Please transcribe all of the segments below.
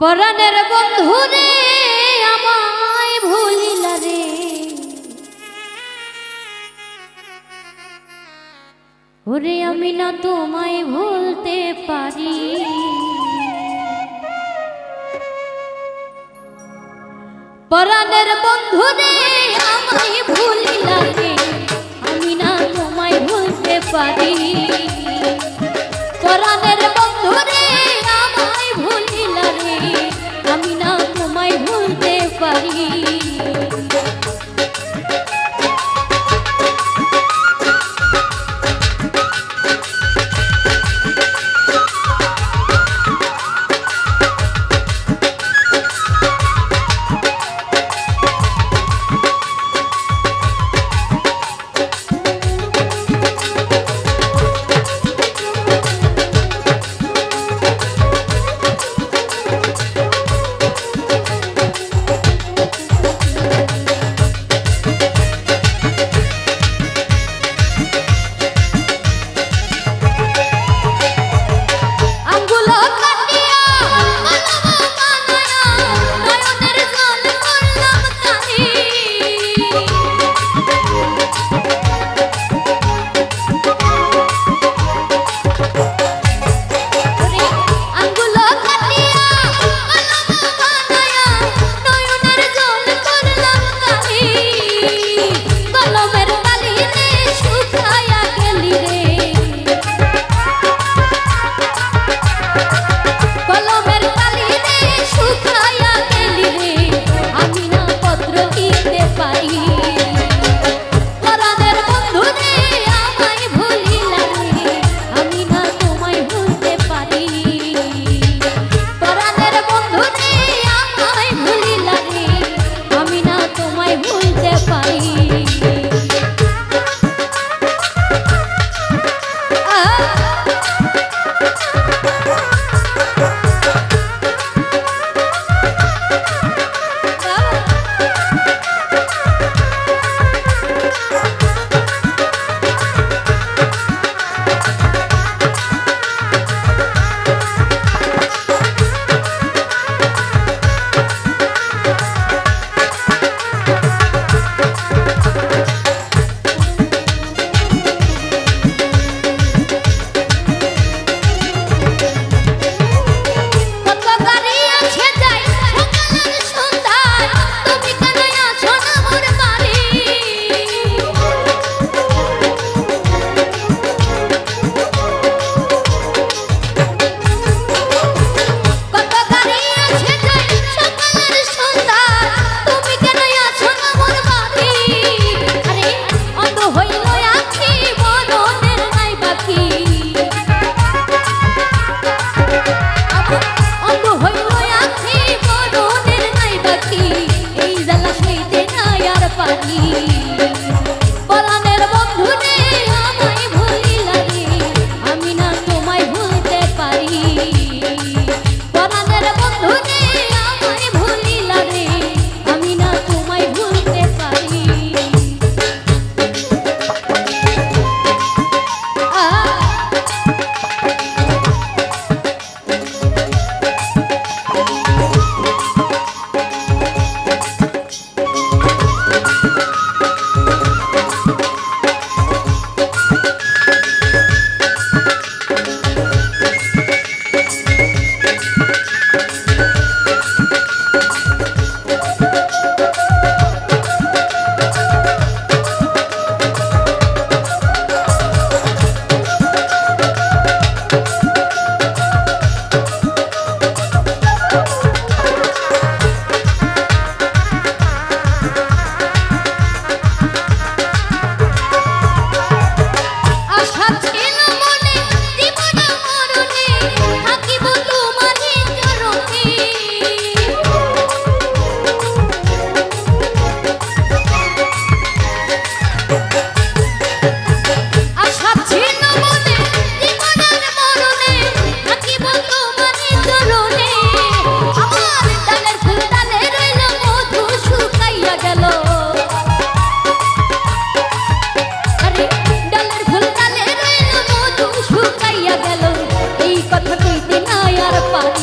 পরাণের বন্ধু রে, আমায় ভুলিলা রে। ওরে আমি না তোমায় ভুলতে পারি। পরাণের বন্ধু রে, আমায় ভুলিলা রে। আমি না তোমায় ভুলতে পারি। পরাণের বন্ধু রে আমি না তোমায় ভুলতে পারি।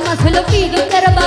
আলমাস হলো পিরিতের বাবারি